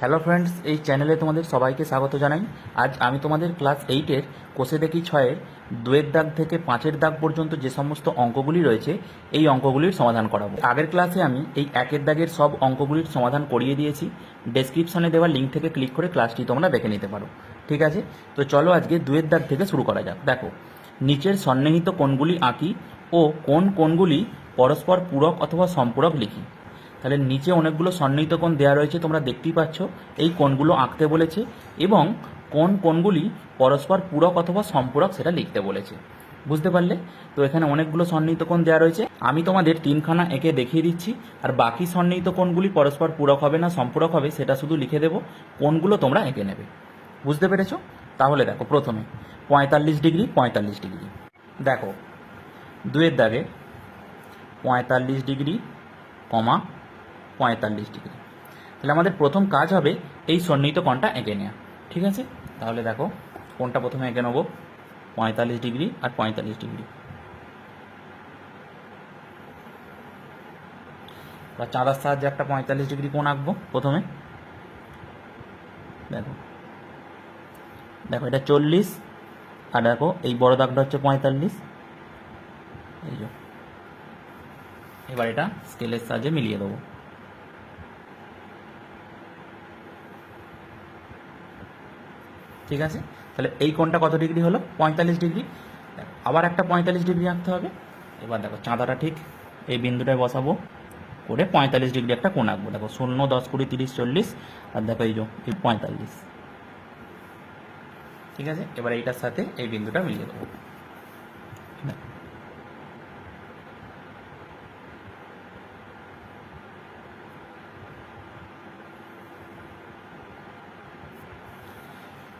Hello friends এই চ্যানেলে তোমাদের সবাইকে স্বাগত জানাই। আজ আমি তোমাদের ক্লাস এইটের কোষে দেখি ছয়ের দুয়ের দাগ থেকে পাঁচের দাগ পর্যন্ত যে সমস্ত অঙ্কগুলি রয়েছে, এই অঙ্কগুলির সমাধান করাবো। আগের ক্লাসে আমি এই একের দাগের সব অঙ্কগুলির সমাধান করিয়ে দিয়েছি। ডেসক্রিপশনে দেওয়া লিঙ্ক থেকে ক্লিক করে ক্লাসটি তোমরা দেখে নিতে পারো। ঠিক আছে? তো চলো আজকে দুয়ের দাগ থেকে শুরু করা যাক। দেখো, নিচের সন্নিহিত কোণগুলি আঁকি ও কোন কোণগুলি পরস্পর পূরক অথবা সম্পূরক লিখি। তাহলে নিচে অনেকগুলো সন্নিহিত কোণ দেওয়া রয়েছে, তোমরা দেখতেই পাচ্ছ। এই কোণগুলো আঁকতে বলেছে এবং কোন কোণগুলি পরস্পর পূরক অথবা সম্পূরক সেটা লিখতে বলেছে। বুঝতে পারলে? তো এখানে অনেকগুলো সন্নিহিত কোণ দেওয়া রয়েছে। আমি তোমাদের তিনখানা এঁকে দেখিয়ে দিচ্ছি, আর বাকি সন্নিহিত কোণগুলি পরস্পর পূরক হবে না সম্পূরক হবে, সেটা শুধু লিখে দেবো। কোনগুলো তোমরা এঁকে নেবে। বুঝতে পেরেছ? তাহলে দেখো প্রথমে, পঁয়তাল্লিশ ডিগ্রি পঁয়তাল্লিশ ডিগ্রি। দেখো, দুয়ের দাগে পঁয়তাল্লিশ ডিগ্রি, কমা পঁয়তাল্লিশ ডিগ্রি। তাহলে আমাদের প্রথম কাজ হবে এই সন্নিহিত কোণটা এঁকে নেওয়া ঠিক আছে? তাহলে দেখো কোনটা প্রথমে এঁকে নেব। পঁয়তাল্লিশ ডিগ্রি আর পঁয়তাল্লিশ ডিগ্রি। বা চাঁদার সাহায্যে একটা পঁয়তাল্লিশ ডিগ্রি কোণ আঁকবো প্রথমে। দেখো। দেখো, এটা চল্লিশ। আর দেখো, এই বড় দাগটা হচ্ছে পঁয়তাল্লিশ। এই যে। এবার এটা স্কেলের সাহায্যে মিলিয়ে দেবো। ঠিক আছে? তাহলে এই কোনটা কত ডিগ্রি হলো? পঁয়তাল্লিশ ডিগ্রি। আবার একটা পঁয়তাল্লিশ ডিগ্রি আঁকতে হবে। এবার দেখো, চাঁদাটা ঠিক। এই বিন্দুটায় বসাবো। করে পঁয়তাল্লিশ ডিগ্রি একটা কোন আঁকবো। দেখো, শূন্য, দশ, কুড়ি, তিরিশ, চল্লিশ। আর দেখো, এই যে, এই পঁয়তাল্লিশ। ঠিক আছে? এবার এইটার সাথে এই বিন্দুটা মিলিয়ে দেবো।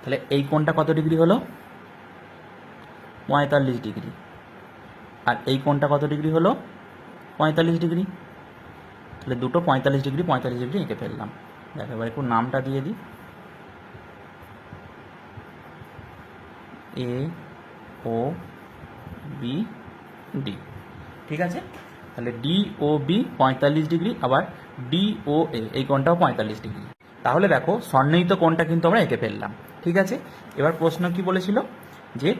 তাহলে এই কোণটা কত ডিগ্রি হলো? পঁয়তাল্লিশ ডিগ্রি। আর এই কোণটা কত ডিগ্রি হলো? পঁয়তাল্লিশ ডিগ্রি। তাহলে দুটো পঁয়তাল্লিশ ডিগ্রি পঁয়তাল্লিশ ডিগ্রি এঁকে ফেললাম। দেখো, এবার একটু নামটা দিয়ে দিই। A, O, B, D. ঠিক আছে? তাহলে ডি, ও, বি পঁয়তাল্লিশ ডিগ্রি, আবার ডি, ও, এ। এই কোণটাও পঁয়তাল্লিশ ডিগ্রি। তাহলে দেখো সন্নিহিত কোণটা কিন্তু আমরা এঁকে ফেললাম। ঠিক আছে? এবার প্রশ্ন কি বলেছিল? যে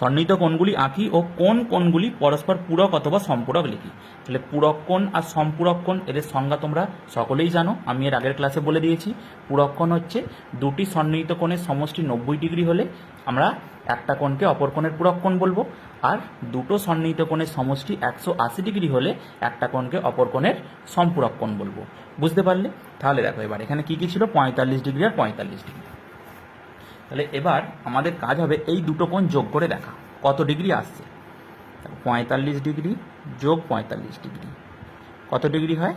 সন্নিহিত কোণগুলি আঁকি ও কোন কোণগুলি পরস্পর পূরক অথবা সম্পূরক লিখি। তাহলে পূরক আর সম্পূরক কোণ, এদের সংজ্ঞা তোমরা সকলেই জানো। আমি এর আগের ক্লাসে বলে দিয়েছি, পূরক হচ্ছে দুটি সন্নিহিত কোণের সমষ্টি নব্বই ডিগ্রি হলে আমরা একটা কোণকে অপর কোণের পূরক কোণ বলব, আর দুটো সন্নিহিত কোণের সমষ্টি একশো আশি ডিগ্রি হলে একটা কোণকে অপর কোণের সম্পূরক কোণ বলব। বুঝতে পারলে? তাহলে দেখো এবার, এখানে কি কি ছিল? পঁয়তাল্লিশ ডিগ্রি আর পঁয়তাল্লিশ ডিগ্রি। তাহলে এবার আমাদের কাজ হবে এই দুটো কোণ যোগ করে দেখা। কত ডিগ্রি আসছে? পঁয়তাল্লিশ ডিগ্রি যোগ পঁয়তাল্লিশ ডিগ্রি। কত ডিগ্রি হয়?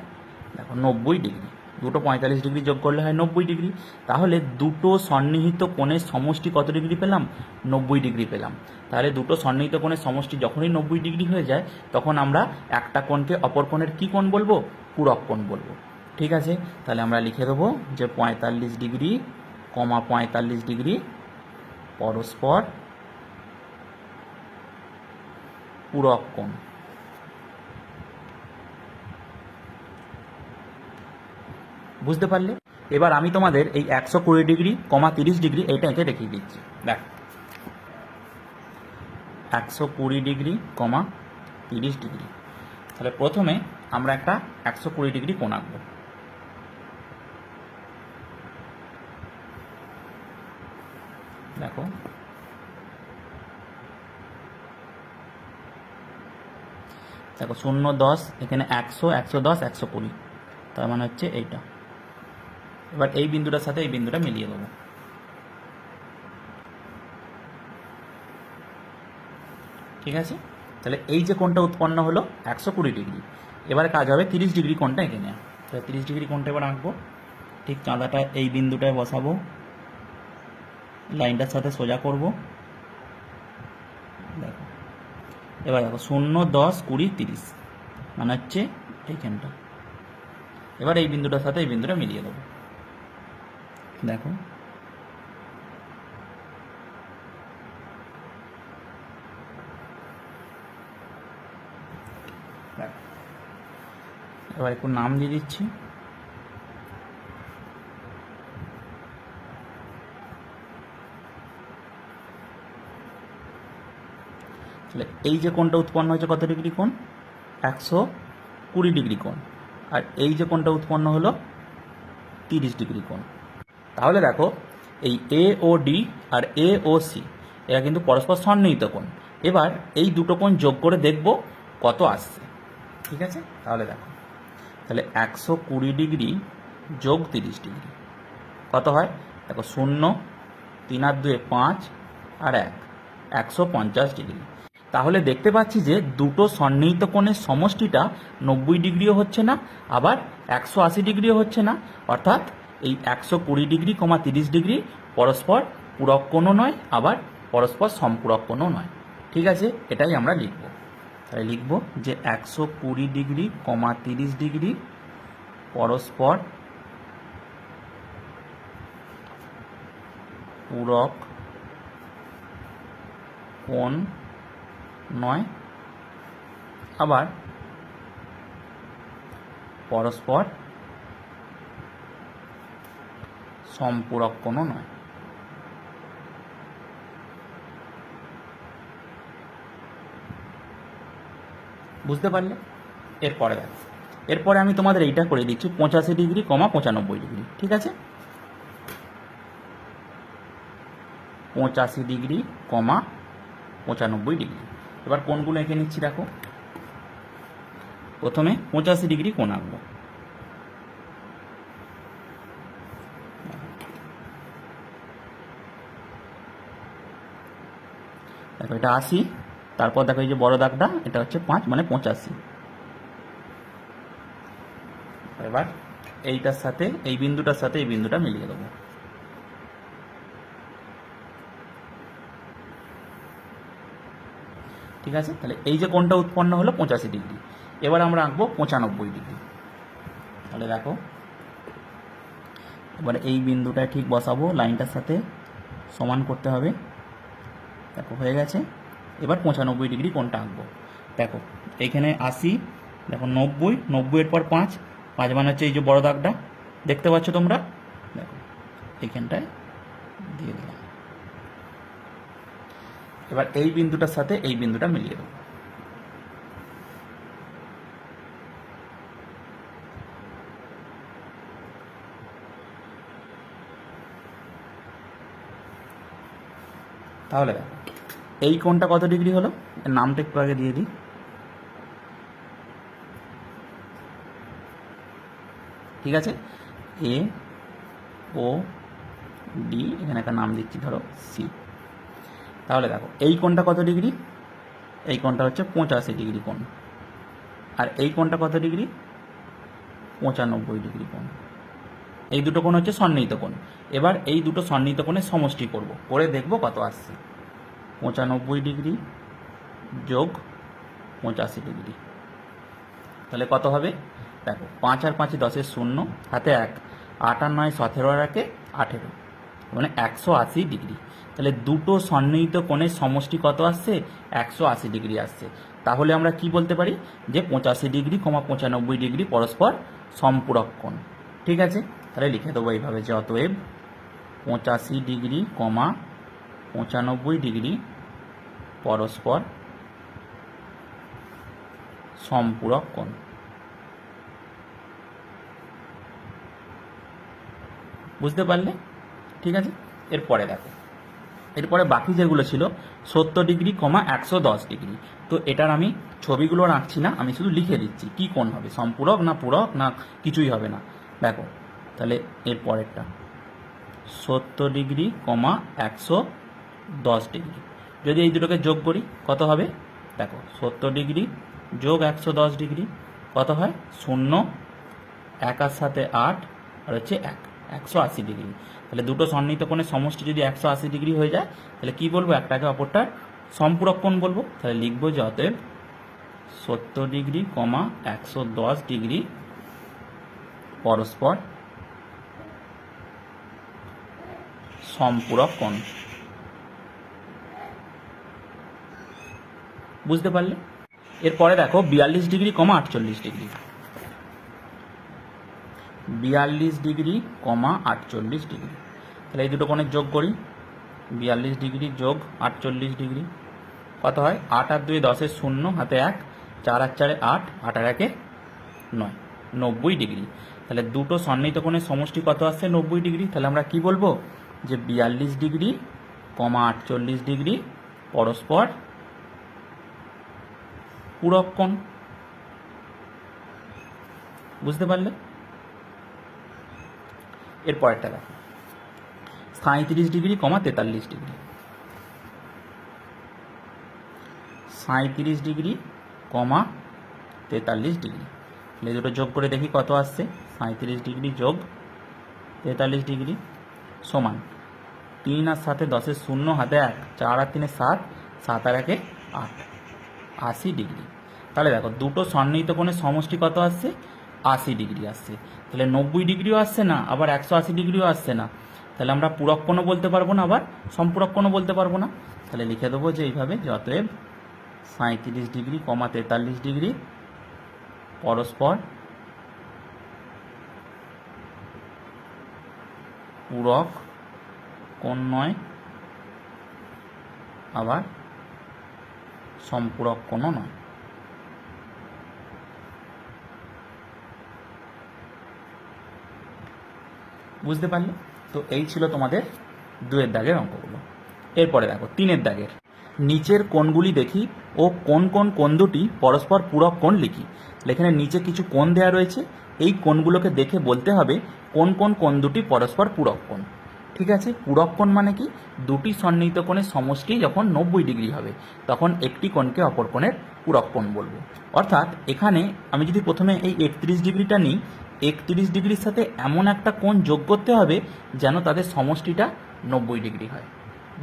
দেখো, নব্বই ডিগ্রি। দুটো পঁয়তাল্লিশ ডিগ্রি যোগ করলে হয় নব্বই ডিগ্রি। তাহলে দুটো সন্নিহিত কোণের সমষ্টি কত ডিগ্রি পেলাম? নব্বই ডিগ্রি পেলাম। তাহলে দুটো সন্নিহিত কোণের সমষ্টি যখনই নব্বই ডিগ্রি হয়ে যায়, তখন আমরা একটা কোণকে অপর কোণের কী কোণ বলব? পূরক কোণ বলব। ঠিক আছে? তাহলে আমরা লিখে দেবো যে পঁয়তাল্লিশ ডিগ্রি কমা পঁয়তাল্লিশ ডিগ্রি পরস্পর পূরক কোণ। বুঝতে পারলে? এবার আমি তোমাদের এই একশো কুড়ি ডিগ্রি কমা তিরিশ ডিগ্রি এইটা এঁকে দেখিয়ে দিচ্ছি। দেখ। একশো কুড়ি ডিগ্রি কমা তিরিশ ডিগ্রি। তাহলে প্রথমে আমরা একটা একশো কুড়ি ডিগ্রি কোণ আঁকবো। দেখো। দেখো, শূন্য, দশ, এখানে একশো একশো দশ, একশো কুড়ি। তার মানে হচ্ছে এইটা। এবার এই বিন্দুটার সাথে এই বিন্দুটা মিলিয়ে দেবো। ঠিক আছে? তাহলে এই যে কোণটা উৎপন্ন হলো, একশো কুড়ি ডিগ্রি। এবারে কাজ হবে তিরিশ ডিগ্রি কোণটা এঁকে নেওয়া তাহলে তিরিশ ডিগ্রি কোণটা এবার আঁকবো। ঠিক চাঁদাটা এই বিন্দুটায় বসাবো। লাইনটার সাথে সোজা করব। দেখো। এবার দেখো, শূন্য, দশ, কুড়ি, তিরিশ। মানে হচ্ছে এইখানটা এবার এই বিন্দুটার সাথে এই বিন্দুটা মিলিয়ে দেবো। দেখো। এবার একটু নাম দিয়ে দিচ্ছি। তাহলে এই যে কোণটা উৎপন্ন হয়েছে কত ডিগ্রি কোণ? একশো কুড়ি ডিগ্রি কোণ। আর এই যে কোণটা উৎপন্ন হলো তিরিশ ডিগ্রি কোণ। তাহলে দেখো, এই এ ও ডি আর এ ও সি এরা কিন্তু পরস্পর সন্নিহিত কোণ। এবার এই দুটো কোণ যোগ করে দেখব কত আসছে। ঠিক আছে? তাহলে দেখো, তাহলে একশো কুড়ি ডিগ্রি যোগ তিরিশ ডিগ্রি। কত হয়? দেখো, শূন্য, তিন আর দুয়ে পাঁচ আর এক। একশো পঞ্চাশ ডিগ্রি। তাহলে দেখতে পাচ্ছি যে দুটো সন্নিহিত কোণের সমষ্টিটা নব্বই ডিগ্রিও হচ্ছে না, আবার একশো আশি ডিগ্রিও হচ্ছে না। অর্থাৎ এই একশো কুড়ি ডিগ্রি কমা তিরিশ ডিগ্রি পরস্পর পূরক কোণও নয়, আবার পরস্পর সম্পূরক কোণও নয়। ঠিক আছে? এটাই আমরা লিখব। তাহলে লিখব যে একশো কুড়ি ডিগ্রি কমা তিরিশ ডিগ্রি পরস্পর পূরক কোণ নয়। আবার পরস্পর সম্পূরক কোনো নয়। বুঝতে পারলে? এরপরে এরপরে আমি তোমাদের এইটা করে দিচ্ছি, পঁচাশি ডিগ্রি কমা পঁচানব্বই ডিগ্রি, ঠিক আছে? পঁচাশি ডিগ্রি কমা পঁচানব্বই ডিগ্রি। এবার কোনগুলো এঁকে নিচ্ছি দেখো। প্রথমে পঁচাশি ডিগ্রি কোণ আঁকবো। দেখো এটা আশি, তারপর দেখো এই যে বড় দাগটা, এটা হচ্ছে পাঁচ মানে পঁচাশি। এবার এইটার সাথে, এই বিন্দুটার সাথে এই বিন্দুটা মিলিয়ে দেবো। ঠিক আছে? তাহলে এই যে কোণটা উৎপন্ন হলো পঁচাশি ডিগ্রি। এবার আমরা আঁকবো পঁচানব্বই ডিগ্রি। তাহলে দেখো, এবার এই বিন্দুটায় ঠিক বসাবো, লাইনটার সাথে সমান করতে হবে। দেখো, হয়ে গেছে। এবার পঁচানব্বই ডিগ্রি কোনটা আঁকবো। দেখো এইখানে আশি, দেখো নব্বই, নব্বইয়ের পর পাঁচ পাঁচ মানে হচ্ছে এই যে বড় দাগটা। দেখতে পাচ্ছ তোমরা? দেখো এইখানটায় দিয়ে দিলাম। এবার এই বিন্দুটার সাথে এই বিন্দুটা মিলিয়ে দেবো। তাহলে এই কোণটা কত ডিগ্রি হলো? নামটা একটু আগে দিয়ে দিই। ঠিক আছে? এ, ও, ডি, এখানে একটা নাম দিচ্ছি, ধরো সি। তাহলে দেখো, এই কোণটা কত ডিগ্রি? এই কোণটা হচ্ছে পঁচাশি ডিগ্রি কোণ। আর এই কোণটা কত ডিগ্রি? পঁচানব্বই ডিগ্রি কোণ। এই দুটো কোণ হচ্ছে সন্নিহিত কোণ। এবার এই দুটো সন্নিহিত কোণের সমষ্টি করব। করে দেখব কত আসছে। পঁচানব্বই ডিগ্রি যোগ পঁচাশি ডিগ্রি। তাহলে কত হবে? দেখো, পাঁচ আর পাঁচে দশের শূন্য, হাতে এক। আট আর নয় সতেরো আর একে আঠেরো। মানে একশো আশি ডিগ্রি। তাহলে দুটো সন্নিহিত কোণের সমষ্টি কত আসছে? একশো আশি ডিগ্রি আসছে। তাহলে আমরা কি বলতে পারি? যে পঁচাশি ডিগ্রি কমা পঁচানব্বই ডিগ্রি পরস্পর সম্পূরক কোণ। ঠিক আছে? তাহলে লিখে দেবো এইভাবে, যে অতএব পঁচাশি ডিগ্রি কমা পঁচানব্বই ডিগ্রি পরস্পর সম্পূরক কোণ। বুঝতে পারলে? ঠিক আছে? এরপরে দেখো। এরপরে বাকি যেগুলো ছিল, সত্তর ডিগ্রি কমা একশো দশ ডিগ্রি। তো এটার আমি ছবিগুলো রাখছি না, আমি শুধু লিখে দিচ্ছি, কি কোণ হবে? সম্পূরক না পূরক না কিছুই হবে না? দেখো, তাহলে এর পরেরটা সত্তর ডিগ্রি কমা একশো দশ ডিগ্রি। যদি এই দুটোকে যোগ করি, কত হবে? দেখো, সত্তর ডিগ্রি যোগ একশো দশ ডিগ্রি, কত হয়? শূন্য একার সাথে আট, আর হচ্ছে এক। একশো আশি ডিগ্রি। তাহলে দুটো সন্নিহিত কোণের সমষ্টি যদি একশো আশি ডিগ্রি হয়ে যায়, তাহলে কি বলব? একটাকে অপরটার সম্পূরক কোণ বলব। তাহলে লিখব যে অতএব সত্তর ডিগ্রি কমা একশো দশ ডিগ্রি পরস্পর সম্পূরক কোণ। বুঝতে পারলে? এরপরে দেখো বিয়াল্লিশ ডিগ্রি কমা আটচল্লিশ ডিগ্রি। বিয়াল্লিশ ডিগ্রি কমা আটচল্লিশ ডিগ্রি। তাহলে এই দুটো কোণের যোগ করি। বিয়াল্লিশ ডিগ্রি যোগ আটচল্লিশ ডিগ্রি। কত হয়? আট আর দুই দশের শূন্য, হাতে এক, চার আর চারে আট আট আর একে নয়। নব্বই ডিগ্রি। তাহলে দুটো সন্নিহিত কোণের সমষ্টি কত আসছে? নব্বই ডিগ্রি। তাহলে আমরা কি বলব? যে বিয়াল্লিশ ডিগ্রি কমা আটচল্লিশ ডিগ্রি পরস্পর পূরক কোণ। বুঝতে পারলে? এরপরেরটা দেখো। সাঁত্রিশ ডিগ্রি কমা তেতাল্লিশ ডিগ্রি। সাঁত্রিশ ডিগ্রি কমা তেতাল্লিশ ডিগ্রি। তাহলে দুটো যোগ করে দেখি কত আসছে। সাঁত্রিশ ডিগ্রি যোগ তেতাল্লিশ ডিগ্রি সমান তিন আর সাথে দশের শূন্য হাতে এক, চার আর তিনে সাত সাত আর একে আট, আশি ডিগ্রি। তাহলে দেখো, দুটো সন্নিহিত কোণের সমষ্টি কত আসছে? আশি ডিগ্রি আসছে। তাহলে নব্বই ডিগ্রিও আসছে না, আবার একশো আশি ডিগ্রিও আসছে না। তাহলে আমরা পূরক কোণও বলতে পারব না আবার সম্পূরক কোণও বলতে পারব না। তাহলে লিখে দেবো যে এইভাবে যে অতএব সাঁত্রিশ ডিগ্রি কমা তেতাল্লিশ ডিগ্রি পরস্পর পূরক কোণ নয়, আবার সম্পূরক কোণও নয়। বুঝতে পারলে? তো এই ছিল তোমাদের দুয়ের দাগের অঙ্কগুলো। এরপরে দেখো, তিনের দাগের। নিচের কোণগুলি দেখি ও কোন কোন কোণ দুটি পরস্পর পূরক কোণ লিখি। এখানে নিচে কিছু কোণ দেওয়া রয়েছে। এই কোণগুলোকে দেখে বলতে হবে কোন কোন কোণ দুটি পরস্পর পূরক কোণ। ঠিক আছে? পূরক কোণ মানে কি? দুটি সন্নিহিত কোণের সমষ্টি যখন নব্বই ডিগ্রি হবে, তখন একটি কোণকে অপর কোণের পূরক কোণ বলব। অর্থাৎ এখানে আমি যদি প্রথমে এই একত্রিশ ডিগ্রিটা নিই একত্রিশ ডিগ্রির সাথে এমন একটা কোণ যোগ করতে হবে যেন তাদের সমষ্টিটা নব্বই ডিগ্রি হয়।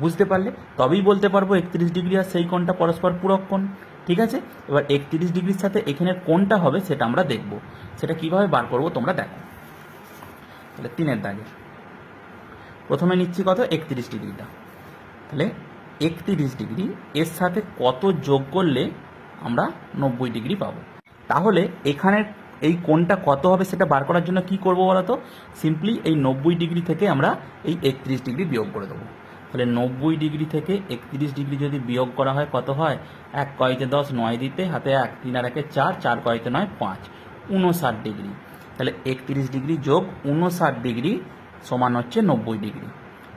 বুঝতে পারলে? তবেই বলতে পারব একত্রিশ ডিগ্রি আর সেই কোণটা পরস্পর পূরক কোণ। ঠিক আছে? এবার একত্রিশ ডিগ্রির সাথে এখানের কোণটা হবে সেটা আমরা দেখব। সেটা কীভাবে বার করব তোমরা দেখো। তাহলে তিনের দাগে। প্রথমে নিচ্ছি কত? একত্রিশ ডিগ্রিটা। তাহলে একত্রিশ ডিগ্রি এর সাথে কত যোগ করলে আমরা নব্বই ডিগ্রি পাবো? তাহলে এখানের এই কোণটা কত হবে সেটা বার করার জন্য কি করব বলতো? সিম্পলি এই নব্বই ডিগ্রি থেকে আমরা এই একত্রিশ ডিগ্রি বিয়োগ করে দেবো। তাহলে নব্বই ডিগ্রি থেকে একত্রিশ ডিগ্রি যদি বিয়োগ করা হয় কত হয়? এক কয়েতে দশ, নয় দিতে হাতে এক, তিন আর একে চার চার কয়েতে নয়, পাঁচ। উনষাট ডিগ্রি। তাহলে একত্রিশ ডিগ্রি যোগ উনষাট ডিগ্রি সমান হচ্ছে নব্বই ডিগ্রি।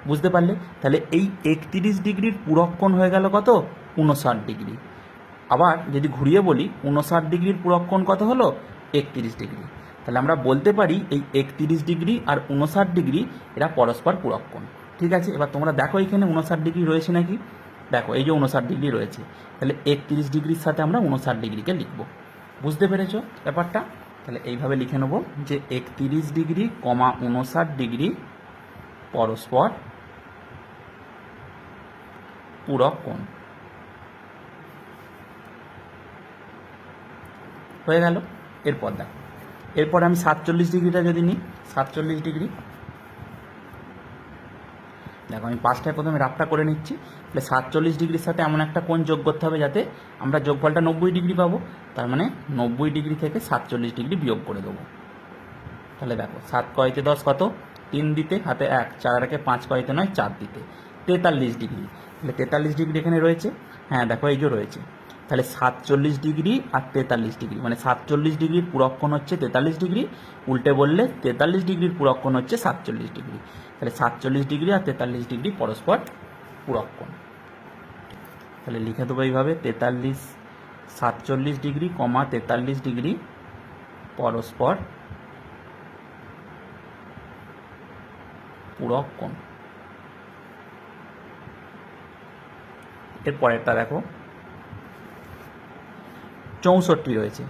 বুঝতে পারলে? তাহলে এই একত্রিশ ডিগ্রির পুরক্ষণ হয়ে গেল কত? উনষাট ডিগ্রি। আবার যদি ঘুরিয়ে বলি উনষাট ডিগ্রির পুরক্ষণ কত হলো? একত্রিশ ডিগ্রি। তাহলে আমরা বলতে পারি এই একত্রিশ ডিগ্রি আর উনষাট ডিগ্রি এরা পরস্পর পুরক্ষণ ঠিক আছে? এবার তোমরা দেখো এখানে উনষাট ডিগ্রি রয়েছে নাকি? দেখো, এই যে উনষাট ডিগ্রি রয়েছে। তাহলে একত্রিশ ডিগ্রির সাথে আমরা উনষাট ডিগ্রিকে লিখব। বুঝতে পেরেছ ব্যাপারটা? তাহলে এইভাবে লিখে নেব যে একত্রিশ ডিগ্রি কমা উনষাট ডিগ্রি পরস্পর পূরক কোণ। হয়ে গেল? এরপর দেখো। এরপর আমি সাতচল্লিশ ডিগ্রিটা যদি নিই, সাতচল্লিশ ডিগ্রি। দেখো, আমি পাঁচটায় প্রথমে রাফটা করে নিচ্ছি, তাহলে সাতচল্লিশ ডিগ্রির সাথে এমন একটা কোণ যোগ করতে হবে যাতে আমরা যোগফলটা নব্বই ডিগ্রি পাবো, তার মানে নব্বই ডিগ্রি থেকে সাতচল্লিশ ডিগ্রি বিয়োগ করে দেবো। তাহলে দেখো, সাত কয়তে দশ কত? তিন দিতে হাতে এক, চার একে পাঁচ কয়তে নয়? চার দিতে। তেতাল্লিশ ডিগ্রি। তাহলে তেতাল্লিশ ডিগ্রি এখানে রয়েছে। হ্যাঁ দেখো, এই যে রয়েছে। তাহলে সাতচল্লিশ ডিগ্রি আর তেতাল্লিশ ডিগ্রি। মানে সাতচল্লিশ ডিগ্রির পুরক্ষণ হচ্ছে তেতাল্লিশ ডিগ্রি, উল্টে বললে তেতাল্লিশ ডিগ্রির পুরক্ষণ হচ্ছে সাতচল্লিশ ডিগ্রি। তাহলে সাতচল্লিশ ডিগ্রি আর তেতাল্লিশ ডিগ্রি পরস্পর পুরক্ষণ। তাহলে লিখে দেবো এইভাবে, তেতাল্লিশ, সাতচল্লিশ ডিগ্রি কমা তেতাল্লিশ ডিগ্রি পরস্পর পূরক কোণ এর পরেরটা দেখো। চৌষট্টি রয়েছে।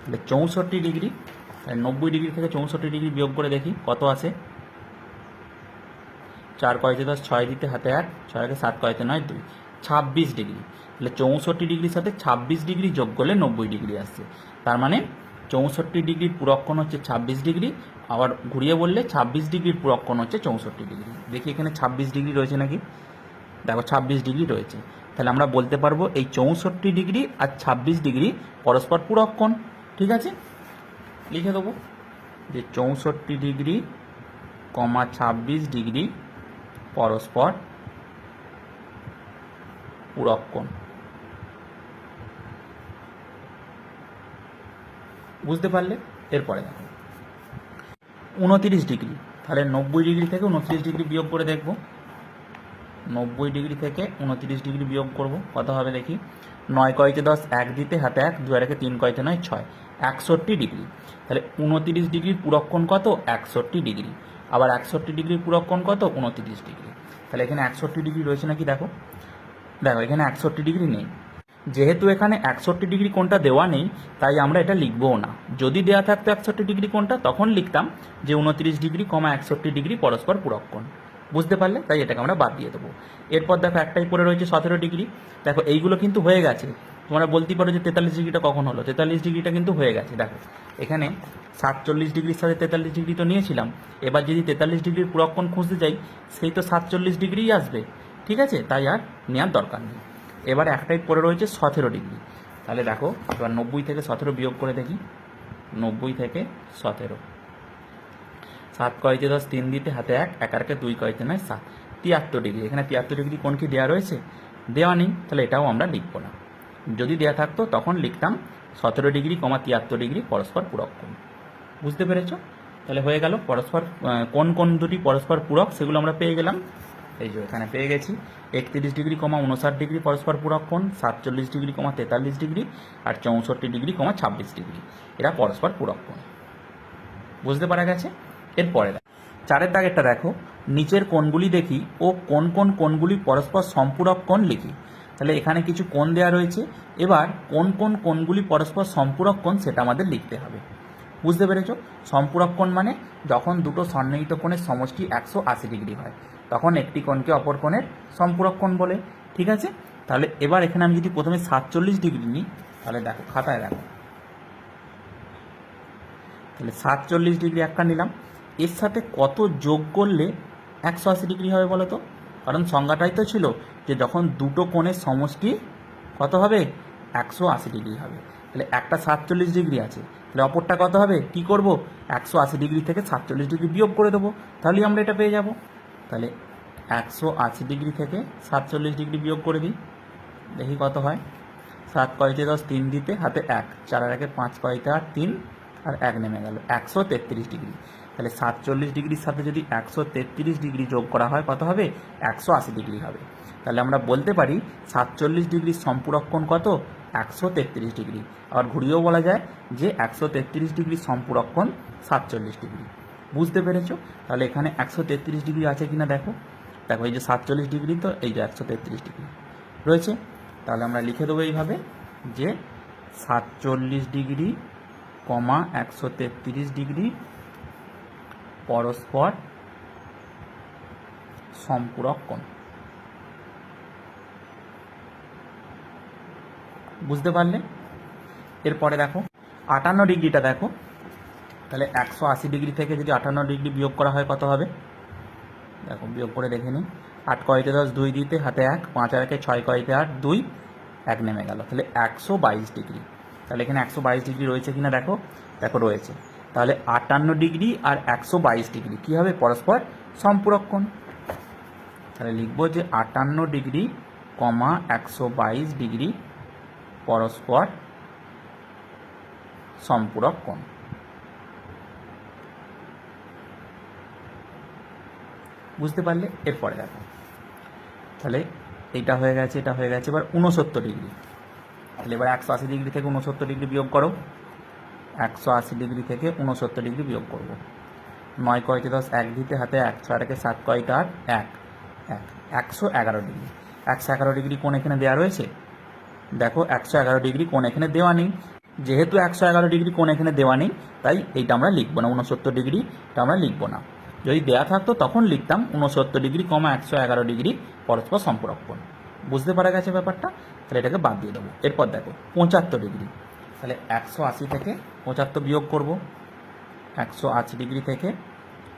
তাহলে চৌষট্টি ডিগ্রি নব্বই ডিগ্রি থেকে চৌষট্টি ডিগ্রি বিয়োগ করে দেখি, কত আছে? চার কয়েতে দশ, ছয় দিতে হাতে এক ছয়কে সাত কয়েতে নয়, দুই। ছাব্বিশ ডিগ্রি। তাহলে চৌষট্টি ডিগ্রির সাথে ছাব্বিশ ডিগ্রি যোগ করলে নব্বই ডিগ্রি আসছে। তার মানে চৌষট্টি ডিগ্রির পুরক্ষণ হচ্ছে ছাব্বিশ ডিগ্রি, আবার ঘুরিয়ে বললে ছাব্বিশ ডিগ্রির পুরক্ষণ হচ্ছে চৌষট্টি ডিগ্রি। দেখি এখানে ছাব্বিশ ডিগ্রি রয়েছে নাকি? দেখো ছাব্বিশ ডিগ্রি রয়েছে। তাহলে আমরা বলতে পারব এই চৌষট্টি ডিগ্রি আর ২৬ ডিগ্রি পরস্পর পূরক কোণ, ঠিক আছে? লিখে দেবো যে চৌষট্টি ডিগ্রি কমা ২৬ ডিগ্রি পরস্পর পূরক কোণ। বুঝতে পারলে? এরপরে দেখো। উনতিরিশ ডিগ্রি, তাহলে নব্বই ডিগ্রি থেকে উনত্রিশ ডিগ্রি বিয়োগ করে দেখব। নব্বই ডিগ্রি থেকে উনত্রিশ ডিগ্রি বিয়োগ করব। কত হবে দেখি? নয় কয়তে দশ, এক দিতে হাতে এক দু একে তিন কয়তে নয়, ছয়। একষট্টি ডিগ্রি। তাহলে উনত্রিশ ডিগ্রির পুরক্ষণ কত? একষট্টি ডিগ্রি। আবার একষট্টি ডিগ্রির পুরক্ষণ কত? উনত্রিশ ডিগ্রি। তাহলে এখানে একষট্টি ডিগ্রি রয়েছে নাকি? দেখো। দেখো, এখানে একষট্টি ডিগ্রি নেই। যেহেতু এখানে একষট্টি ডিগ্রি কোনটা দেওয়া নেই, তাই আমরা এটা লিখবও না। যদি দেওয়া থাকতো একষট্টি ডিগ্রি কোনটা তখন লিখতাম যে উনত্রিশ ডিগ্রি কমা একষট্টি ডিগ্রি পরস্পর পুরক্ষণ। বুঝতে পারলে? তাই এটাকে আমরা বাদ দিয়ে দেবো। এরপর দেখো একটাই পড়ে রয়েছে সতেরো ডিগ্রি। দেখো, এইগুলো কিন্তু হয়ে গেছে। তোমরা বলতেই পারো যে তেতাল্লিশ ডিগ্রিটা কখন হলো? তেতাল্লিশ ডিগ্রিটা কিন্তু হয়ে গেছে। দেখো, এখানে সাতচল্লিশ ডিগ্রির সাথে তেতাল্লিশ ডিগ্রি তো নিয়েছিলাম। এবার যদি তেতাল্লিশ ডিগ্রির পুরক্ষণ খুঁজতে যাই, সেই তো সাতচল্লিশ ডিগ্রিই আসবে। ঠিক আছে? তাই আর নেওয়ার দরকার নেই। এবার একটাই পড়ে রয়েছে সতেরো ডিগ্রি। তাহলে দেখো, এবার নব্বই থেকে সতেরো বিয়োগ করে দেখি। নব্বই থেকে সতেরো। সাত কয়তে দশ, তিন দিতে হাতে এক এক আরকে দুই কয়তে নয়, সাত। তিয়াত্তর ডিগ্রি। এখানে তিয়াত্তর ডিগ্রি কোন কি দেওয়া রয়েছে? দেওয়া নেই, তাহলে এটাও আমরা লিখব না। যদি দেওয়া থাকতো, তখন লিখতাম সতেরো ডিগ্রি কমা তিয়াত্তর ডিগ্রি পরস্পর পূরক পুরক্ষণ বুঝতে পেরেছ? তাহলে হয়ে গেল পরস্পর কোন কোন দুটি পরস্পর পূরক, সেগুলো আমরা পেয়ে গেলাম। এই যে এখানে পেয়ে গেছি। একত্রিশ ডিগ্রি কমা উনষাট ডিগ্রি পরস্পর পূরক পুরক্ষণ সাতচল্লিশ ডিগ্রি কমা তেতাল্লিশ ডিগ্রি, আর চৌষট্টি ডিগ্রি কমা ছাব্বিশ ডিগ্রি। এরা পরস্পর পূরক পুরক্ষণ বুঝতে পারা গেছে? এরপরে দেখো। চারের দাগেরটা দেখো। নিচের কোণগুলি দেখি ও কোন কোন কোণগুলি পরস্পর সম্পূরক কোণ লিখি। তাহলে এখানে কিছু কোণ দেওয়া রয়েছে। এবার কোন কোন কোণগুলি পরস্পর সম্পূরক কোণ সেটা আমাদের লিখতে হবে। বুঝতে পেরেছ? সম্পূরক কোণ মানে যখন দুটো সন্নিহিত কোণের সমষ্টি একশো আশি ডিগ্রি হয়, তখন একটি কোণকে অপর কোণের সম্পূরক কোণ বলে। ঠিক আছে? তাহলে এবার এখানে আমি যদি প্রথমে সাতচল্লিশ ডিগ্রি নিই, তাহলে দেখো, খাতায় দেখো। তাহলে সাতচল্লিশ ডিগ্রি একটা নিলাম। এর সাথে কত যোগ করলে একশো আশি ডিগ্রি হবে বলো তো? কারণ সংজ্ঞাটাই তো ছিল যে যখন দুটো কোণের সমষ্টি কত হবে? একশো আশি ডিগ্রি হবে। তাহলে একটা সাতচল্লিশ ডিগ্রি আছে। তাহলে অপরটা কত হবে? কি করব? একশো আশি ডিগ্রি থেকে সাতচল্লিশ ডিগ্রি বিয়োগ করে দেবো। তাহলেই আমরা এটা পেয়ে যাব। তাহলে একশো আশি ডিগ্রি থেকে সাতচল্লিশ ডিগ্রি বিয়োগ করে দিই। দেখি কত হয়। সাত কয়তে দশ, তিন দিতে হাতে এক। চার আর একে পাঁচ কয়তে আট, তিন। আর এক নেমে গেল। একশো তেত্রিশ ডিগ্রি। তাহলে সাতচল্লিশ ডিগ্রির সাথে যদি একশো তেত্রিশ ডিগ্রি যোগ করা হয়, কত হবে? একশো আশি ডিগ্রি হবে। তাহলে আমরা বলতে পারি সাতচল্লিশ ডিগ্রির সম্পূরক্ষণ কত? একশো তেত্রিশ ডিগ্রি। আবার ঘুরিয়েও বলা যায় যে একশো তেত্রিশ ডিগ্রির সম্পূরক্ষণ সাতচল্লিশ ডিগ্রি। বুঝতে পেরেছ? তাহলে এখানে একশো তেত্রিশ ডিগ্রি আছে কিনা দেখো। দেখো, এই যে সাতচল্লিশ ডিগ্রি তো, এই যে একশো তেত্রিশ ডিগ্রি। রয়েছে? তাহলে আমরা লিখে দেবো এইভাবে যে সাতচল্লিশ ডিগ্রি কমা একশো তেত্রিশ ডিগ্রি পরস্পর সম্পূরক কোণ। বুঝতে পারলে? এরপরে দেখো, আটান্ন ডিগ্রিটা দেখো। তাহলে একশো আশি ডিগ্রি থেকে যদি আটান্ন ডিগ্রি বিয়োগ করা হয়, কত হবে? দেখো, বিয়োগ করে দেখে নিই। আট কয়তে দশ, দুই দিতে হাতে এক, পাঁচ আর একে ছয় কয়তে আট, দুই, এক নেমে গেল। তাহলে একশো বাইশ ডিগ্রি। তাহলে এখানে একশো বাইশ ডিগ্রি রয়েছে কিনা দেখো? দেখো, রয়েছে। তাহলে আটান্ন ডিগ্রি আর একশো বাইশ ডিগ্রি। কী হবে? পরস্পর সম্পূরক কোণ। তাহলে লিখব যে আটান্ন ডিগ্রি কমা একশো বাইশ ডিগ্রি পরস্পর সম্পূরক কোণ। বুঝতে পারলে? এরপরে দেখো। তাহলে এটা হয়ে গেছে, এটা হয়ে গেছে, এবার উনসত্তর ডিগ্রি। তাহলে এবার একশো আশি ডিগ্রি থেকে উনসত্তর ডিগ্রি বিয়োগ করো। একশো আশি ডিগ্রি থেকে উনসত্তর ডিগ্রি বিয়োগ করব। নয় কয়তে দশ? এক দিতে হাতে এক, ছয় একে সাত কয়টা আট এক। এক। একশো এগারো ডিগ্রি। একশো এগারো ডিগ্রি কোন এখানে দেওয়া রয়েছে? দেখো, একশো এগারো ডিগ্রি কোন এখানে দেওয়া নেই। যেহেতু একশো এগারো ডিগ্রি কোন এখানে দেওয়া নেই, তাই এইটা আমরা লিখব না। উনসত্তর ডিগ্রি এটা আমরা লিখব না। যদি দেওয়া থাকতো, তখন লিখতাম উনসত্তর ডিগ্রি কমা একশো এগারো ডিগ্রি পরস্পর সম্পর্ক বুঝতে পারা গেছে ব্যাপারটা? তাহলে এটাকে বাদ দিয়ে দেবো। এরপর দেখো, পঁচাত্তর ডিগ্রি। তাহলে একশো আশি থেকে পঁচাত্তর বিয়োগ করব। একশো আশি ডিগ্রি থেকে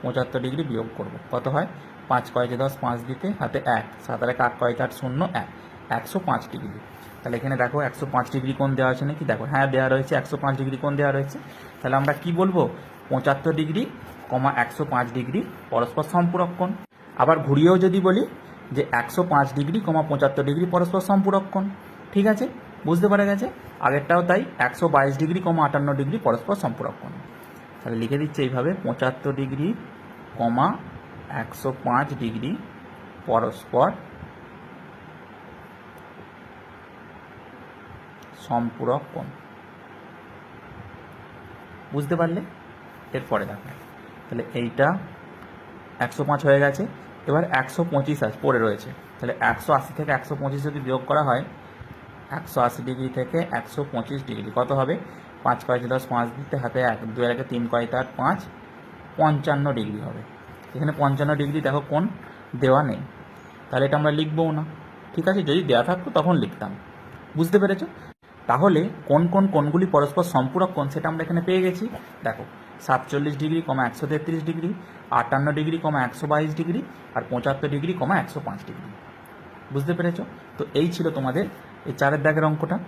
পঁচাত্তর ডিগ্রি বিয়োগ করব। কত হয়? পাঁচ কয়েকে দশ, পাঁচ দিতে হাতে এক। সাত এক আট কয়েক আট শূন্য, এক। একশো পাঁচ ডিগ্রি। তাহলে এখানে দেখো একশো পাঁচ ডিগ্রি কোণ দেওয়া আছে নাকি? দেখো হ্যাঁ দেওয়া রয়েছে। একশো পাঁচ ডিগ্রি কোণ দেওয়া রয়েছে। তাহলে আমরা কি বলব? পঁচাত্তর ডিগ্রি কমা একশো পাঁচ ডিগ্রি পরস্পর সম্পূরক কোণ। আবার ঘুরিয়েও যদি বলি যে একশো পাঁচ ডিগ্রি কমা পঁচাত্তর ডিগ্রি পরস্পর সম্পূরক কোণ। ঠিক আছে? বুঝতে পারা গেছে? আগেরটাও তাই, একশো বাইশ ডিগ্রি, কমা আটান্ন ডিগ্রি, পরস্পর সম্পূরক কোণ তাহলে লিখে দিচ্ছে এইভাবে, পঁচাত্তর ডিগ্রি, কমা একশো পাঁচ ডিগ্রি, পরস্পর সম্পূরক কোণ বুঝতে পারলে? এরপরে দেখো। তাহলে এইটা একশো পাঁচ হয়ে গেছে। এবার একশো পঁচিশ আছে পড়ে রয়েছে। তাহলে একশো আশি থেকে একশো পঁচিশ যদি বিয়োগ করা হয় একশো আশি ডিগ্রি থেকে একশো পঁচিশ ডিগ্রি। কত হবে? পাঁচ কয়েক দশ, পাঁচ দিতে হাতে এক দু একে তিন কয় তার পাঁচ, পঞ্চান্ন ডিগ্রি হবে। এখানে পঞ্চান্ন ডিগ্রি দেখো কোন দেওয়া নেই। তাহলে এটা আমরা লিখবও না। ঠিক আছে? যদি দেওয়া থাকতো তখন লিখতাম। বুঝতে পেরেছ? তাহলে কোন কোন কোনগুলি পরস্পর সম্পূরক কোণ সেটা আমরা এখানে পেয়ে গেছি। দেখো, সাতচল্লিশ ডিগ্রি, কমা একশো তেত্রিশ ডিগ্রি, আটান্ন ডিগ্রি, কমা একশো বাইশ ডিগ্রি, আর পঁচাত্তর ডিগ্রি, কমা একশো পাঁচ ডিগ্রি। বুঝতে পেরেছ? তো এই ছিল তোমাদের এই চারের দাগের অঙ্কটা।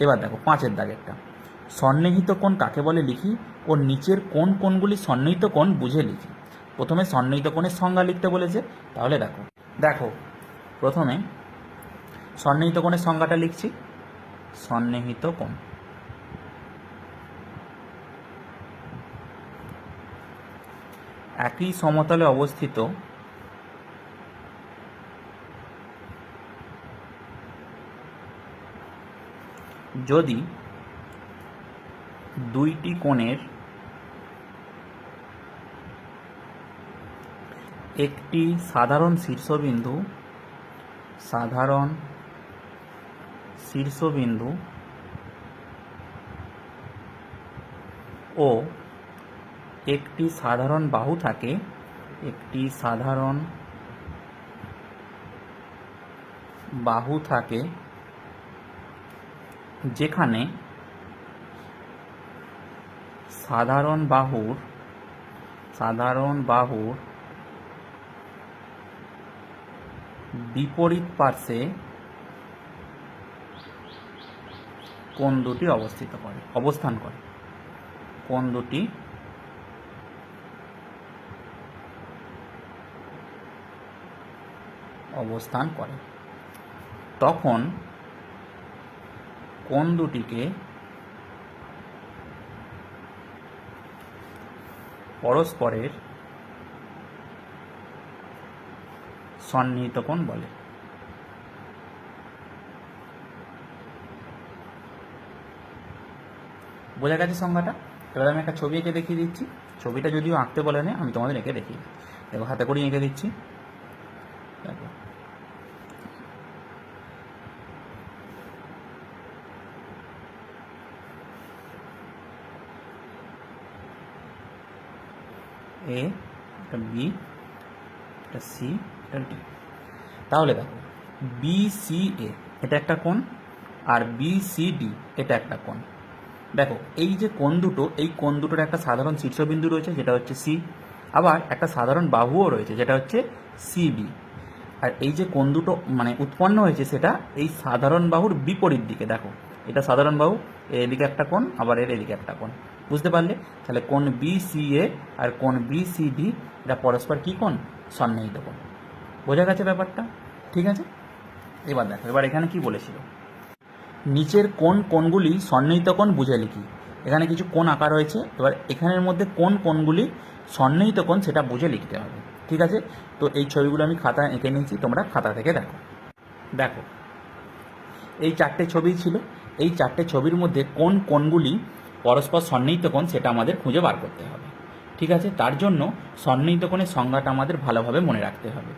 এবার দেখো, পাঁচের দাগেরটা। সন্নিহিত কোণ কাকে বলে লিখি? ও নিচের কোন কোনগুলি সন্নিহিত কোণ বুঝে লিখি। প্রথমে সন্নিহিত কোণের সংজ্ঞা লিখতে বলেছে, তাহলে দেখো। দেখো, প্রথমে সন্নিহিত কোণের সংজ্ঞাটা লিখছি। সন্নিহিত কোণ। একই সমতলে অবস্থিত যদি দুইটি কোণের একটি সাধারণ শীর্ষবিন্দু সাধারণ শীর্ষবিন্দু ও একটি সাধারণ বাহু থাকে, একটি সাধারণ বাহু থাকে যেখানে সাধারণ বাহুর সাধারণ বাহুর বিপরীত পার্শ্বে কোন দুটি অবস্থিত করে, অবস্থান করে। কোন দুটি অবস্থান করে। তখন কোন দুটিকে পরস্পরের সন্নিহিত কোণ বলে। বোঝা গেছে সংজ্ঞাটা? এবার আমি একটা ছবি এঁকে দেখিয়ে দিচ্ছি। ছবিটা যদিও আঁকতে বলে না আমি তোমাদের এঁকে দেখি। দেখো, হাতে করে এঁকে দিচ্ছি। দেখো। এ এটা বি এটা সি এটা ডি তাহলে দেখো বি সি এ এটা একটা কোণ, আর বি সি ডি এটা একটা কোণ। দেখো, এই যে কোণ দুটো, এই কোণ দুটোর একটা সাধারণ শীর্ষবিন্দু রয়েছে, যেটা হচ্ছে সি আবার একটা সাধারণ বাহুও রয়েছে, যেটা হচ্ছে সিবি আর এই যে কোণ দুটো মানে উৎপন্ন হয়েছে সেটা এই সাধারণ বাহুর বিপরীত দিকে, দেখো। এটা সাধারণ বাহু, এর এদিকে একটা কোণ, আবার এর এদিকে একটা কোণ। বুঝতে পারলে? তাহলে কোণ বি সি এ আর কোণ বি সি ডি এটা পরস্পর কী কোণ? সন্নিহিত কোণ। বোঝা গেছে ব্যাপারটা? ঠিক আছে? এবার দেখো, এবার এখানে কি বলেছিল? নিচের কোন কোণগুলি সন্নিহিত কোণ, বুঝে লিখি। এখানে কিছু কোণ আঁকা রয়েছে। এবার এখানের মধ্যে কোন কোণগুলি সন্নিহিত কোণ, সেটা বুঝে লিখতে হবে। ঠিক আছে? তো এই ছবিগুলো আমি খাতা এঁকে নিয়েছি, তোমরা খাতা থেকে দেখো। দেখো, এই চারটে ছবি ছিল। এই চারটে ছবির মধ্যে কোন কোণগুলি পরস্পর সন্নিহিত কোণ সেটা আমাদের খুঁজে বার করতে হবে। ঠিক আছে? তার জন্য সন্নিহিত কোণের সংজ্ঞাটা আমাদের ভালোভাবে মনে রাখতে হবে।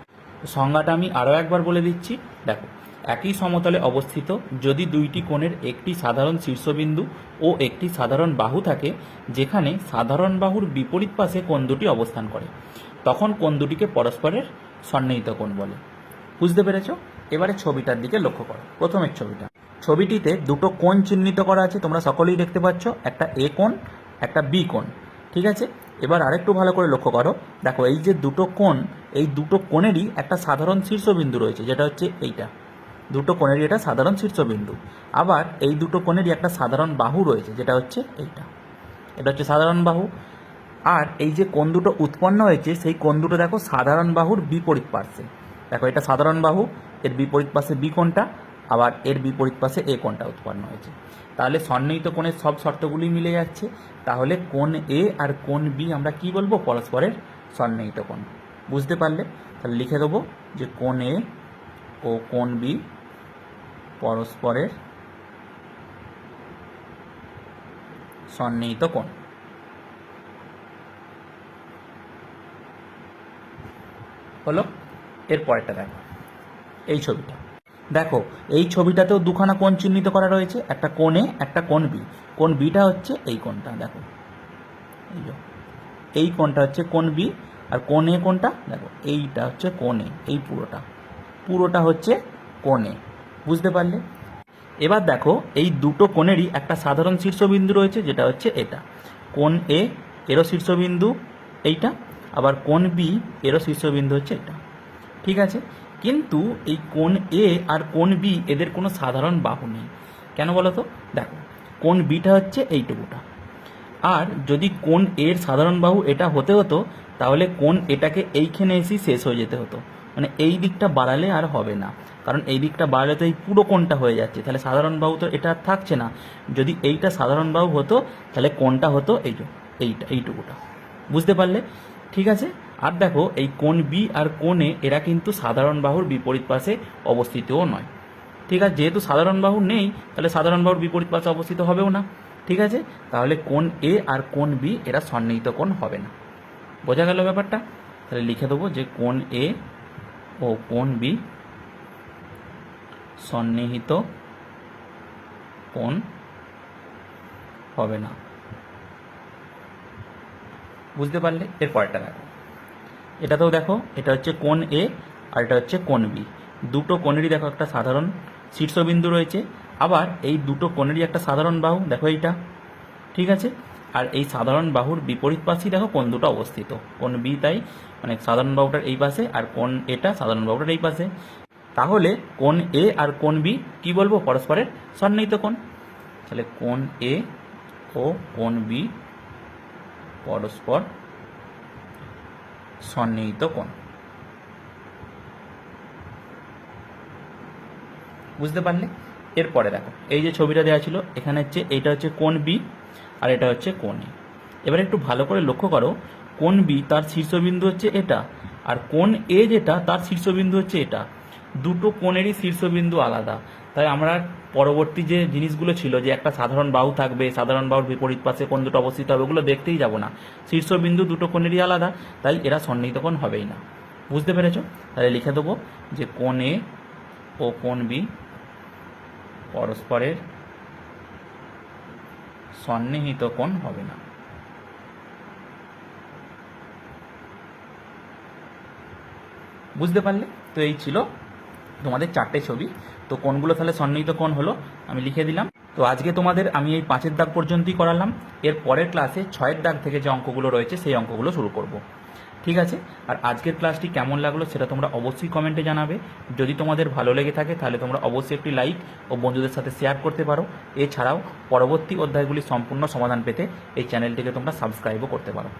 সংজ্ঞাটা আমি আরও একবার বলে দিচ্ছি। দেখো, একই সমতলে অবস্থিত, যদি দুইটি কোণের একটি সাধারণ শীর্ষবিন্দু ও একটি সাধারণ বাহু থাকে, যেখানে সাধারণ বাহুর বিপরীত পাশে কোণ দুটি অবস্থান করে, তখন কোণ দুটিকে পরস্পরের সন্নিহিত কোণ বলে। বুঝতে পেরেছ? এবারে ছবিটার দিকে লক্ষ্য করো। প্রথমের ছবিটা। ছবিটিতে দুটো কোণ চিহ্নিত করা আছে, তোমরা সকলেই দেখতে পাচ্ছ। একটা এ কোণ, একটা বি কোণ, ঠিক আছে? এবার আরেকটু ভালো করে লক্ষ্য করো। দেখো, এই যে দুটো কোণ, এই দুটো কোণেরই একটা সাধারণ শীর্ষবিন্দু রয়েছে, যেটা হচ্ছে এইটা। দুটো কোণেরই এটা সাধারণ শীর্ষবিন্দু। আবার এই দুটো কোণেরই একটা সাধারণ বাহু রয়েছে, যেটা হচ্ছে এইটা। এটা হচ্ছে সাধারণ বাহু। আর এই যে কোণ দুটো উৎপন্ন হয়েছে, সেই কোণ দুটো দেখো সাধারণ বাহুর বিপরীত পার্শ্বে। দেখো, এটা সাধারণ বাহু, এর বিপরীত পাশে বি কোণটা আবার এর বিপরীত পাশে এ কোণটা উৎপন্ন হয়েছে। তাহলে সন্নিহিত কোণের সব শর্তগুলি মিলে যাচ্ছে। তাহলে কোণ এ আর কোণ বি আমরা কি বলব? পরস্পরের সন্নিহিত কোণ। বুঝতে পারলে? তাহলে লিখে দেবো যে কোণ এ ও কোণ বি পরস্পরের সন্নিহিত কোণ। হলো? এর পরেরটা দেখো। এই ছবিটা। দেখো, এই ছবিটাতেও দুখানা কোণ চিহ্নিত করা রয়েছে, একটা কোণে, একটা কোণ বি। কোণ বিটা হচ্ছে এই কোণটা, দেখো। এই কোণটা হচ্ছে কোণ বি, আর কোণ এ কোণটা, দেখো, এইটা হচ্ছে কোণ, এই পুরোটা। পুরোটা হচ্ছে কোণ, বুঝতে পারলে? এবার দেখো, এই দুটো কোণেরই একটা সাধারণ শীর্ষবিন্দু রয়েছে, যেটা হচ্ছে এটা। কোণ এ, এরও শীর্ষবিন্দু এইটা, আবার কোণ বি, এরও শীর্ষবিন্দু হচ্ছে এটা। ঠিক আছে? কিন্তু এই কোন এ আর কোন বি এদের কোনো সাধারণ বাহু নেই। কেন বলো তো দেখো কোন বিটা হচ্ছে এইটুকুটা। আর যদি কোন এর সাধারণ বাহু এটা হতে হতো, তাহলে কোন এটাকে এইখানে এসেই শেষ হয়ে যেতে হতো। মানে এই দিকটা বাড়ালে আর হবে না। কারণ এই দিকটা বাড়ালে তো এই পুরো কোনটা হয়ে যাচ্ছে। তাহলে সাধারণ বাহু তো এটা আর থাকছে না। যদি এইটা সাধারণ বাহু হতো, তাহলে কোনটা হতো এই এইটা, এইটুকুটা। বুঝতে পারলে? ঠিক আছে? আর দেখো, এই কোণ বি আর কোণ এ এরা কিন্তু সাধারণ বাহুর বিপরীত পাশে অবস্থিতও নয়। ঠিক আছে, যেহেতু সাধারণ বাহু নেই, তাহলে সাধারণ বাহুর বিপরীত পাশে অবস্থিত হবেও না। ঠিক আছে, তাহলে কোণ এ আর কোণ বি এরা সন্নিহিত কোণ হবে না। বোঝা গেল ব্যাপারটা? তাহলে লিখে দেবো যে কোণ এ ও কোণ বি সন্নিহিত কোণ হবে না। বুঝতে পারলে? এর পরেরটা দেখো। এটাতেও দেখো, এটা হচ্ছে কোণ এ আর এটা হচ্ছে কোণ বি দুটো কোণেরই দেখো একটা সাধারণ শীর্ষবিন্দু রয়েছে। আবার এই দুটো কোণেরই একটা সাধারণ বাহু, দেখো এইটা, ঠিক আছে? আর এই সাধারণ বাহুর বিপরীত পাশেই দেখো কোণ দুটো অবস্থিত। কোণ বি তাই মানে সাধারণ বাহুটার এই পাশে আর কোণ এটা সাধারণ বাহুটার এই পাশে। তাহলে কোণ এ আর কোণ বি কি বলব? পরস্পরের সন্নিহিত কোণ। তাহলে কোণ এ ও কোণ বি পরস্পর সন্নিহিত কোণ। বুঝতে পারলে? এরপরে দেখো, এই যে ছবিটা দেওয়া ছিল, এখানে হচ্ছে এইটা হচ্ছে কোণ বি আর এটা হচ্ছে কোণ এ এবার একটু ভালো করে লক্ষ্য করো, কোণ বি তার শীর্ষবিন্দু হচ্ছে এটা আর কোণ এ যেটা তার শীর্ষবিন্দু হচ্ছে এটা। দুটো কোণেরই শীর্ষবিন্দু আলাদা। তাই আমরা পরবর্তী যে জিনিসগুলো ছিল, যে একটা সাধারণ বাহু থাকবে, সাধারণ বাহুর বিপরীত পাশে কোন দুটো অবস্থিত হবে, ওগুলো দেখতেই যাব না। শীর্ষবিন্দু দুটো কোণেরই আলাদা, তাই এরা সন্নিহিত কোণ হবেই না। বুঝতে পেরেছ? তাহলে লিখে দেবো যে কোণ এ ও কোণ বি পরস্পরের সন্নিহিত কোণ হবে না। বুঝতে পারলে? তো এই ছিল তোমাদের চারটে ছবি। তো কোনগুলো তাহলে সন্নিহিত কোণ হলো, আমি লিখে দিলাম। তো আজকে তোমাদের আমি এই পাঁচের দাগ পর্যন্তই করালাম। এর পরের ক্লাসে ছয়ের দাগ থেকে যে অঙ্কগুলো রয়েছে, সেই অঙ্কগুলো শুরু করব। ঠিক আছে? আর আজকের ক্লাসটি কেমন লাগল সেটা তোমরা অবশ্যই কমেন্টে জানাবে। যদি তোমাদের ভালো লেগে থাকে, তাহলে তোমরা অবশ্যই একটি লাইক ও বন্ধুদের সাথে শেয়ার করতে পারো। এছাড়াও পরবর্তী অধ্যায়গুলি সম্পূর্ণ সমাধান পেতে এই চ্যানেলটিকে তোমরা সাবস্ক্রাইবও করতে পারো।